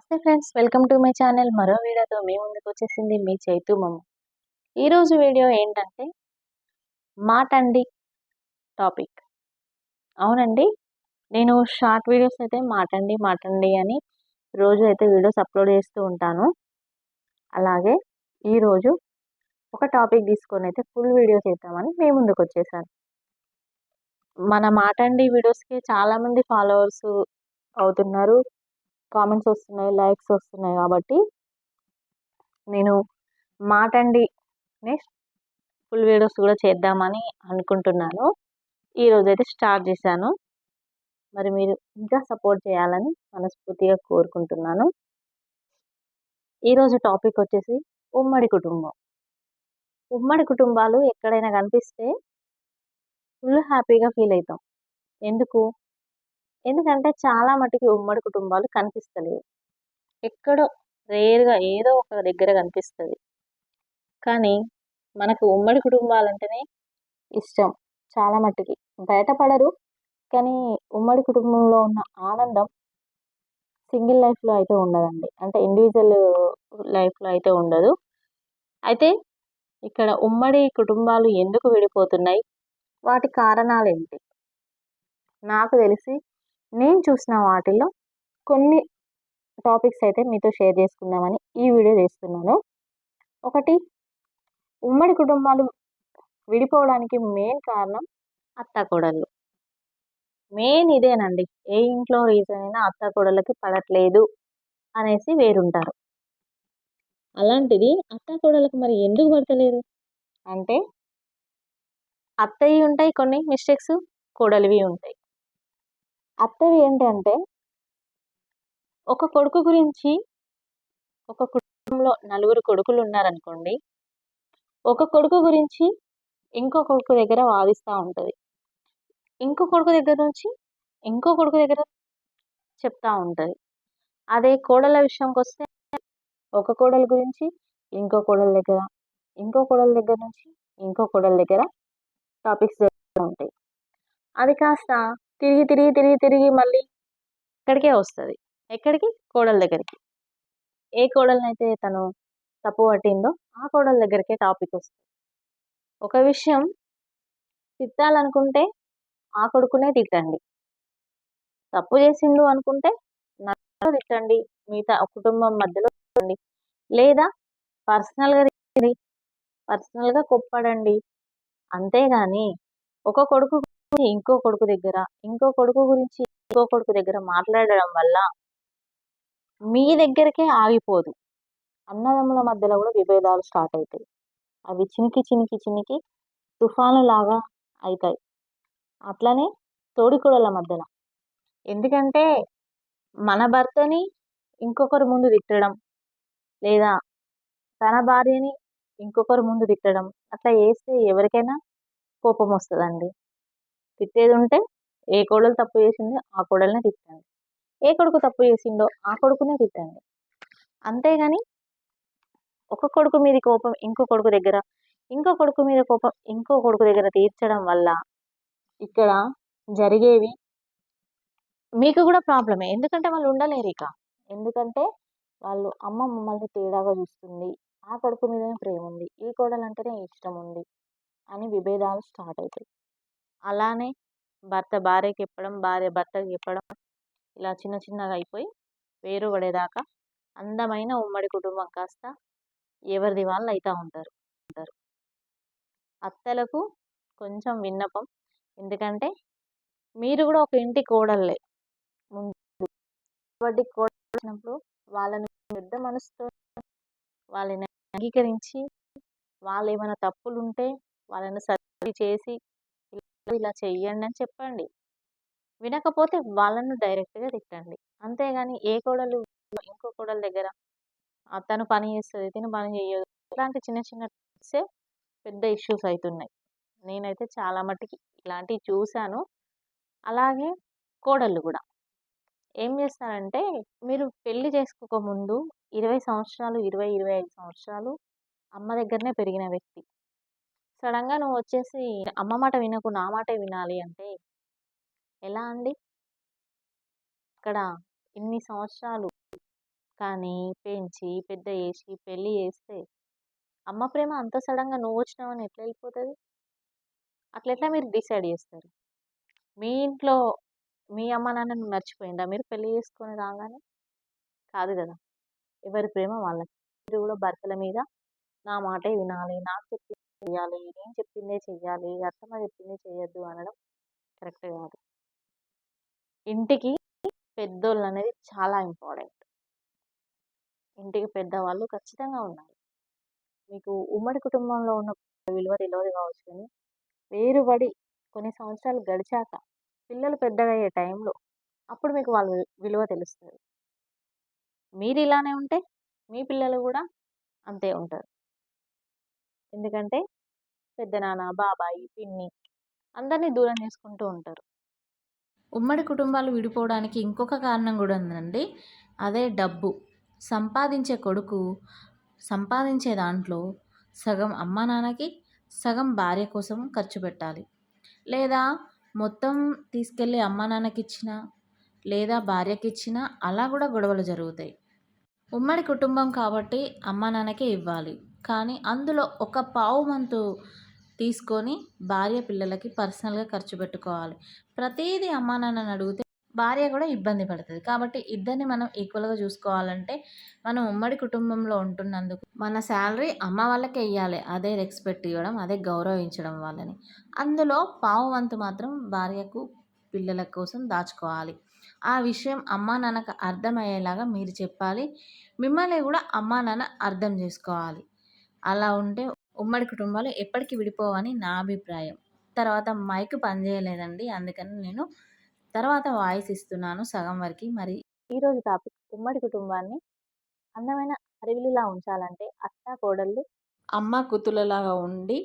నమస్తే friends welcome to my channel. మరో వీడియోతో మీ ముందుకు వచ్చేసింది మీ చైతు మమ్మ. ఈరోజు వీడియో ఏంటంటే మాటండి టాపిక్. అవునండి నేను షార్ట్ వీడియోస్ అయితే మాటండి మాటండి అని రోజు అయితే వీడియోస్ అప్లోడ్ చేస్తూ ఉంటాను. అలాగే ఈరోజు ఒక టాపిక్ తీసుకొని అయితే ఫుల్ వీడియో చేద్దామని మీ ముందుకు వచ్చేసాను. మన మాటండి వీడియోస్కి చాలామంది ఫాలోవర్స్ అవుతున్నారు. కామెంట్స్ వస్తున్నాయి లైక్స్ వస్తున్నాయి కాబట్టి నేను మాటండి నెక్స్ట్ ఫుల్ వీడియోస్ కూడా చేద్దామని అనుకుంటున్నాను. ఈరోజు అయితే స్టార్ట్ చేశాను. మరి మీరు ఇంకా సపోర్ట్ చేయాలని మనస్ఫూర్తిగా కోరుకుంటున్నాను. ఈరోజు టాపిక్ వచ్చేసి ఉమ్మడి కుటుంబం. ఉమ్మడి కుటుంబాలు ఎక్కడైనా కనిపిస్తే ఫుల్ హ్యాపీగా ఫీల్ అవుతాం. ఎందుకు? ఎందుకంటే చాలా మటుకి ఉమ్మడి కుటుంబాలు కనిపిస్తలేవు. ఎక్కడో రేర్గా ఏదో ఒక దగ్గర కనిపిస్తుంది. కానీ మనకు ఉమ్మడి కుటుంబాలంటేనే ఇష్టం చాలా మట్టుకి. బయటపడరు కానీ ఉమ్మడి కుటుంబంలో ఉన్న ఆనందం సింగిల్ లైఫ్లో అయితే ఉండదండి. అంటే ఇండివిజువల్ లైఫ్లో అయితే ఉండదు. అయితే ఇక్కడ ఉమ్మడి కుటుంబాలు ఎందుకు విడిపోతున్నాయి? వాటి కారణాలు ఏంటి నాకు తెలిసి నేను చూసిన వాటిల్లో కొన్ని టాపిక్స్ అయితే మీతో షేర్ చేసుకుందామని ఈ వీడియో చేస్తున్నాను. ఒకటి ఉమ్మడి కుటుంబాలు విడిపోవడానికి మెయిన్ కారణం అత్తాకోడళ్ళు. మెయిన్ ఇదేనండి. ఏ ఇంట్లో రీజన్ అయినా అత్తాకోడళ్ళకి పడట్లేదు అనేసి వేరుంటారు. అలాంటిది అత్తాకోడళ్ళకి మరి ఎందుకు పడతలేదు? అంటే అత్తయ్య ఉంటాయి కొన్ని మిస్టేక్స్ కోడలివి ఉంటాయి. అత్తవి ఏంటంటే ఒక కొడుకు గురించి ఒక కుటుంబంలో నలుగురు కొడుకులు ఉన్నారనుకోండి. ఒక కొడుకు గురించి ఇంకో కొడుకు దగ్గర వాదిస్తూ ఉంటుంది. ఇంకో కొడుకు దగ్గర నుంచి ఇంకో కొడుకు దగ్గర చెప్తా ఉంటుంది. అదే కోడల విషయంకి వస్తే ఒక కోడల గురించి ఇంకో కోడల దగ్గర ఇంకో కోడల దగ్గర నుంచి ఇంకో కోడల దగ్గర టాపిక్స్ జరుగుతూ ఉంటాయి. అది కాస్త తిరిగి తిరిగి తిరిగి తిరిగి మళ్ళీ ఇక్కడికే వస్తుంది. ఎక్కడికి? కోడల దగ్గరికి. ఏ కోడలనైతే తను తప్పు పట్టిందో ఆ కోడల దగ్గరికే టాపిక్ వస్తుంది. ఒక విషయం తిట్టాలనుకుంటే ఆ కొడుకునే తిట్టండి. తప్పు చేసిండు అనుకుంటే నన్ను తిట్టండి. మిగతా కుటుంబం మధ్యలో తిట్టండి లేదా పర్సనల్గా తిట్టండి. పర్సనల్గా కొప్పడండి. అంతేగాని ఒక కొడుకు ఇంకో కొడుకు దగ్గర ఇంకో కొడుకు గురించి ఇంకో కొడుకు దగ్గర మాట్లాడడం వల్ల మీ దగ్గరకే ఆగిపోదు. అన్నదమ్ముల మధ్యలో కూడా విభేదాలు స్టార్ట్ అవుతాయి. అవి చినికి చినికి చినికి తుఫాను లాగా అవుతాయి అట్లనే తోడికోడల మధ్యన. ఎందుకంటే మన భర్తని ఇంకొకరు ముందు తిట్టడం లేదా తన భార్యని ఇంకొకరు ముందు తిట్టడం అట్లా చేస్తే ఎవరికైనా కోపం వస్తుందండి. తిట్టేది ఉంటే ఏ కోడలు తప్పు చేసిందో ఆ కోడలనే తిట్టండి. ఏ కొడుకు తప్పు చేసిండో ఆ కొడుకునే తిట్టండి. అంతేగాని ఒక కొడుకు మీద కోపం ఇంకో కొడుకు దగ్గర ఇంకో కొడుకు మీద కోపం ఇంకో కొడుకు దగ్గర తీర్చడం వల్ల ఇక్కడ జరిగేవి మీకు కూడా ప్రాబ్లమే. ఎందుకంటే వాళ్ళు ఉండలేరు ఇక. ఎందుకంటే వాళ్ళు అమ్మ మమ్మల్ని తేడాగా చూస్తుంది. ఆ కొడుకు మీదనే ప్రేమ ఉంది ఈ కోడలు అంటేనే ఇష్టం ఉంది అని విభేదాలు స్టార్ట్ అవుతాయి అలానే భర్త భార్యకి చెప్పడం భార్య భర్తకి చెప్పడం ఇలా చిన్న చిన్నగా అయిపోయి వేరు పడేదాకా అందమైన ఉమ్మడి కుటుంబం కాస్త ఎవరిది వాళ్ళు అవుతూ ఉంటారు. ఉంటారు అత్తలకు కొంచెం విన్నపం. ఎందుకంటే మీరు కూడా ఒక ఇంటి కోడళ్ళే. ముందు కాబట్టి కోడలు వాళ్ళని పెద్ద మనసుతో వాళ్ళని అంగీకరించి వాళ్ళు ఏమైనా తప్పులు ఉంటే వాళ్ళని సరి చేసి ఇలా చెయ్యండి అని చెప్పండి. వినకపోతే వాళ్ళను డైరెక్ట్గా తిట్టండి. అంతేగాని ఏ కోడలు ఇంకో కోడల దగ్గర తను పని చేస్తుంది తిను పని చేయదు ఇలాంటి చిన్న చిన్న టిప్సే పెద్ద ఇష్యూస్ అవుతున్నాయి నేనైతే చాలా మట్టుకి ఇలాంటివి చూశాను అలాగే కోడళ్ళు కూడా. ఏం చేస్తారంటే మీరు పెళ్ళి చేసుకోకముందు ఇరవై సంవత్సరాలు ఇరవై ఇరవై ఐదు సంవత్సరాలు అమ్మ దగ్గరనే పెరిగిన వ్యక్తి. సడన్గా నువ్వు వచ్చేసి అమ్మ మాట వినకు నా మాటే వినాలి అంటే ఎలా అండి? ఇక్కడ ఇన్ని సంవత్సరాలు కానీ పెంచి పెద్ద చేసి పెళ్ళి చేస్తే అమ్మ ప్రేమ అంత సడన్గా నువ్వు వచ్చినావని ఎట్లా వెళ్ళిపోతుంది? అట్లా ఎట్లా మీరు డిసైడ్ చేస్తారు? మీ ఇంట్లో మీ అమ్మ నాన్నని మర్చిపోయిందా? మీరు పెళ్ళి చేసుకొని రాగానే? కాదు కదా! ఎవరి ప్రేమ వాళ్ళకి. మీరు కూడా భర్తల మీద నా మాటే వినాలి నాకు చెప్పి చేయాలి నేను చెప్పిందే చెయ్యాలి అత్తమ్మ చెప్పిందే చేయొద్దు అనడం కరెక్ట్ కాదు. ఇంటికి పెద్దోళ్ళు అనేది చాలా ఇంపార్టెంట్. ఇంటికి పెద్దవాళ్ళు ఖచ్చితంగా ఉండాలి. మీకు ఉమ్మడి కుటుంబంలో ఉన్న విలువ తెలియదు కావచ్చు కానీ వేరుబడి కొన్ని సంవత్సరాలు గడిచాక పిల్లలు పెద్దగా అయ్యే టైంలో అప్పుడు మీకు వాళ్ళ విలువ తెలుస్తుంది. మీరు ఇలానే ఉంటే మీ పిల్లలు కూడా అంతే ఉంటారు. ఎందుకంటే పెద్దనాన్న బాబాయి పిన్ని అందరినీ దూరం చేసుకుంటూ ఉంటారు. ఉమ్మడి కుటుంబాలు విడిపోవడానికి ఇంకొక కారణం కూడా ఉందండి. అదే డబ్బు. సంపాదించే కొడుకు సంపాదించే దాంట్లో సగం అమ్మ నాన్నకి సగం భార్య కోసం ఖర్చు పెట్టాలి. లేదా మొత్తం తీసుకెళ్ళి అమ్మ నాన్నకి ఇచ్చిన లేదా భార్యకి ఇచ్చిన అలా కూడా గొడవలు జరుగుతాయి. ఉమ్మడి కుటుంబం కాబట్టి అమ్మ నాన్నకే ఇవ్వాలి. కానీ అందులో ఒక పావు వంతు తీసుకొని భార్య పిల్లలకి పర్సనల్గా ఖర్చు పెట్టుకోవాలి. ప్రతిదీ అమ్మా నాన్నని అడిగితే భార్య కూడా ఇబ్బంది పడుతుంది. కాబట్టి ఇద్దరిని మనం ఈక్వల్గా చూసుకోవాలంటే మనం ఉమ్మడి కుటుంబంలో ఉంటున్నందుకు మన శాలరీ అమ్మ వాళ్ళకే ఇవ్వాలి అదే రెస్పెక్ట్ ఇవ్వడం అదే గౌరవించడం వాళ్ళని. అందులో పావు వంతు మాత్రం భార్యకు పిల్లల కోసం దాచుకోవాలి. ఆ విషయం అమ్మా నాన్నకు అర్థమయ్యేలాగా మీరు చెప్పాలి. మిమ్మల్ని కూడా అమ్మా నాన్న అర్థం చేసుకోవాలి. అలా ఉంటే ఉమ్మడి కుటుంబాలు ఎప్పటికీ విడిపోవని నా అభిప్రాయం. తర్వాత మైక్ పనిచేయలేదండి. అందుకని నేను తర్వాత వాయిస్ ఇస్తున్నాను సగం వరకు. మరి ఈరోజు టాపిక్ ఉమ్మడి కుటుంబాన్ని అందమైన అరివిలులా ఉంచాలంటే అత్త కోడళ్ళు అమ్మ కూతుళ్ళలాగా ఉండి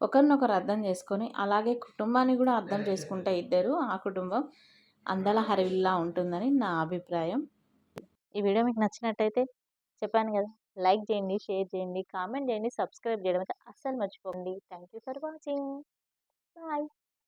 ఒకరినొకరు అర్థం చేసుకొని అలాగే కుటుంబాన్ని కూడా అర్థం చేసుకుంటే ఇద్దరు ఆ కుటుంబం అందాల హరివిల్లా ఉంటుందని నా అభిప్రాయం. ఈ వీడియో మీకు నచ్చినట్టయితే చెప్పాను కదా లైక్ చేయండి షేర్ చేయండి కామెంట్ చేయండి సబ్స్క్రైబ్ చేయడం అయితే అస్సలు మర్చిపోండి thank you for watching. Bye.